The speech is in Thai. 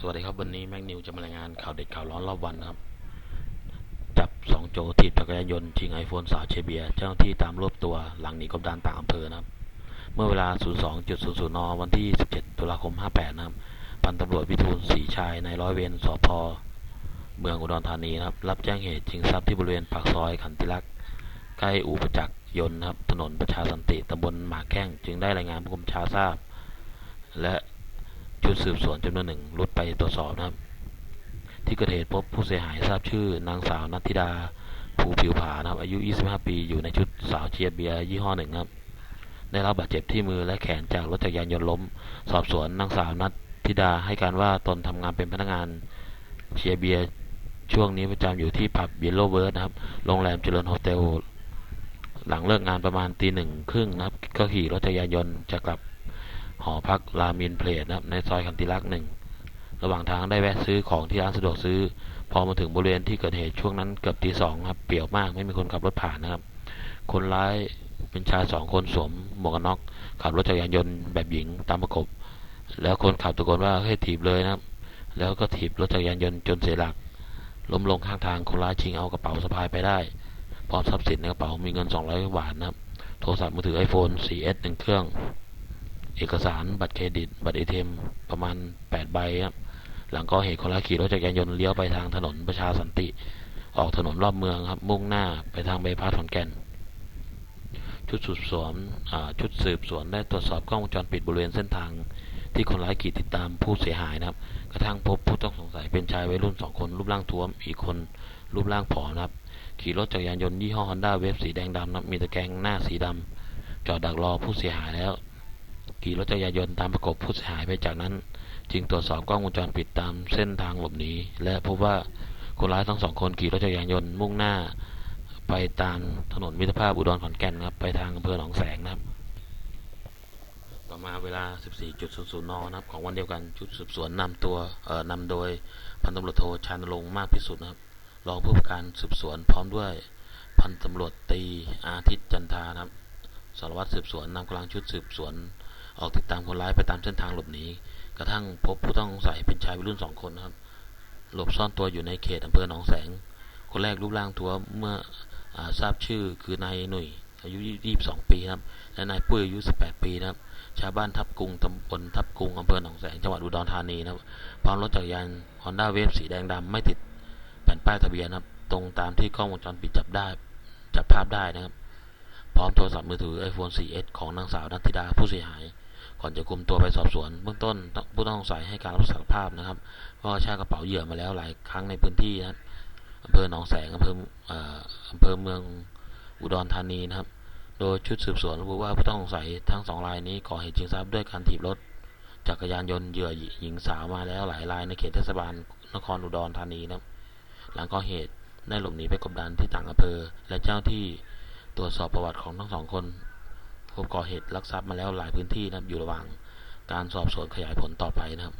สวัสดีครับวันนี้แม็กนิวจะมารายงานข่าวเด็ดข่าวร้อนรอบวันนะครับ จับสองโจถีบจักรยานยนต์ชิงไอโฟนสาวเชเบีย เจ้าหน้าที่ตามรวบตัวหลังหนีกบดานต่างอำเภอนะครับ เมื่อเวลา 02.00 น วันที่ 17 ตุลาคม 58 นะครับ พันตำรวจวิทูลศรีชายในร้อยเวรสพเมืองอุดรธานีนะครับ รับแจ้งเหตุชิงทรัพย์ที่บริเวณปากซอยขันติลักษ์ใกล้อู่ประจักษ์ยนต์นะครับ ถนนประชาสันติตำบลหมากแข้งจึงได้รายงานผู้กำชาทราบ และ ชุดสืบสวนจำนวนหนึ่งรุดไปตรวจสอบนะครับ ที่เกิดเหตุพบผู้เสียหายทราบชื่อนางสาวนัทธิดาภูผิวผานะครับ อายุ 25 ปีอยู่ในชุดสาวเชียร์เบียร์ยี่ห้อหนึ่งครับ ได้รับบาดเจ็บที่มือและแขนจากรถจักรยานยนต์ล้ม สอบสวนนางสาวนัทธิดาให้การว่าตนทำงานเป็นพนักงานเชียร์เบียร์ช่วงนี้ประจำอยู่ที่ผับเยลโลเบิร์ดนะครับ โรงแรมเจริญโฮเทลหลังเลิกงานประมาณตีหนึ่งครึ่งนะครับ ก็ขี่รถจักรยานยนต์จะกลับ หอพักรามินเพลทนะครับในซอยคันติลักษ์หนึ่งระหว่างทางได้แวะซื้อของที่ร้านสะดวกซื้อ พอมาถึงบริเวณที่เกิดเหตุช่วงนั้นเกือบตีสองครับเปี่ยวมากไม่มีคนขับรถผ่านนะครับ คนร้ายเป็นชายสองคนสวมหมวกกันน็อกขับรถจักรยานยนต์แบบหญิงตามประกบ แล้วคนขับตะโกนว่าให้ถีบเลยนะครับ แล้วก็ถีบรถจักรยานยนต์จนเสียหลัก ล้มลงข้างทางคนร้ายชิงเอากระเป๋าสะพายไปได้ พร้อมทรัพย์สินในกระเป๋ามีเงิน 200บาทนะครับ โทรศัพท์มือถือ iPhone 4S หนึ่งเครื่อง เอกสารบัตรเครดิต บัตรเอทีเอ็มประมาณ 8 ใบครับหลังก่อเหตุคนร้ายขี่รถจักรยานยนต์เลี้ยวไปทางถนนประชาสันติ ออกถนนรอบเมืองครับ มุ่งหน้าไปทางใบพัดขอนแก่น ชุดสืบสวนชุดสืบสวนได้ตรวจสอบกล้องวงจรปิดบริเวณเส้นทาง ที่คนร้ายขี่ติดตามผู้เสียหายนะครับ กระทั่งพบผู้ต้องสงสัยเป็นชายวัยรุ่นสองคน รูปร่างท้วม อีกคนรูปร่างผอมครับ ขี่รถจักรยานยนต์ยี่ห้อฮอนด้าเวฟสีแดงดำนะมีตะแกรงหน้าสีดำจอดดักรอผู้เสียหายแล้ว ขี่รถจักรยานยนต์ตามประกบผู้เสียหายไปจากนั้น จึงตรวจสอบกล้องวงจรปิดตามเส้นทางหลบหนีและพบว่าคนร้ายทั้งสองคนขี่รถจักรยานยนต์มุ่งหน้า ไปตามถนนมิตรภาพอุดรขอนแก่นครับไปทางอำเภอหนองแสงนะครับ ต่อมาเวลา 14.00 นนะครับ ของวันเดียวกันชุดสืบสวนนำตัวเอ่อนำโดยพันตำรวจโทชานรงค์มากพิสุทธิ์นะครับรองผู้กำกับการสืบสวนพร้อมด้วยพันตำรวจตีอาทิตย์จันทานะครับสารวัตรสืบสวนนำกำลังชุดสืบสวน ออกติดตามคนร้ายไปตามเส้นทางหลบหนีกระทั่งพบผู้ต้องสงสัยเป็นชายวัยรุ่นสองคนนะครับ หลบซ่อนตัวอยู่ในเขตอำเภอหนองแสง คนแรกรูปร่างท้วมเมื่ออทราบชื่อคือนายหนุ่ยอายุ 22 ปีครับ และนายปุ้ยอายุ 18 ปีนะครับ ชาวบ้านทับกรุงตำบลทับกรุงอำเภอหนองแสงจังหวัดอุดรธานีนะครับ พร้อมรถจักรยานฮอนด้าเวฟสีแดงดำไม่ติดแผ่นป้ายทะเบียนนะครับ ตรงตามที่กล้องวงจรปิดจับได้ จับภาพได้นะครับ พร้อมโทรศัพท์มือถือ iPhone 4S ของนางสาวนัทธิดาผู้เสียหาย ก่อนจะคุมตัวไปสอบสวนเบื้องต้นผู้ต้องสงสัยให้การรับสารภาพนะครับว่าใช้กระเป๋าเหยื่อมาแล้วหลายครั้งในพื้นที่นะอำเภอหนองแสงอำเภอเอ่ออำเภอเมืองอุดรธานีนะครับ โดยชุดสืบสวนระบุว่าผู้ต้องสงสัยทั้งสองรายนี้ก่อเหตุชิงทรัพย์ด้วยการถีบรถจักรยานยนต์เหยื่อหญิงสาวมาแล้วหลายรายในเขตเทศบาลนครอุดรธานีนะครับ หลังก่อเหตุได้หลบหนีไปกบดานที่ต่างอำเภอ และเจ้าที่ตรวจสอบประวัติของทั้งสองคน พบก่อเหตุลักทรัพย์มาแล้วหลายพื้นที่นะครับอยู่ระหว่างการสอบสวนขยายผลต่อไปนะครับ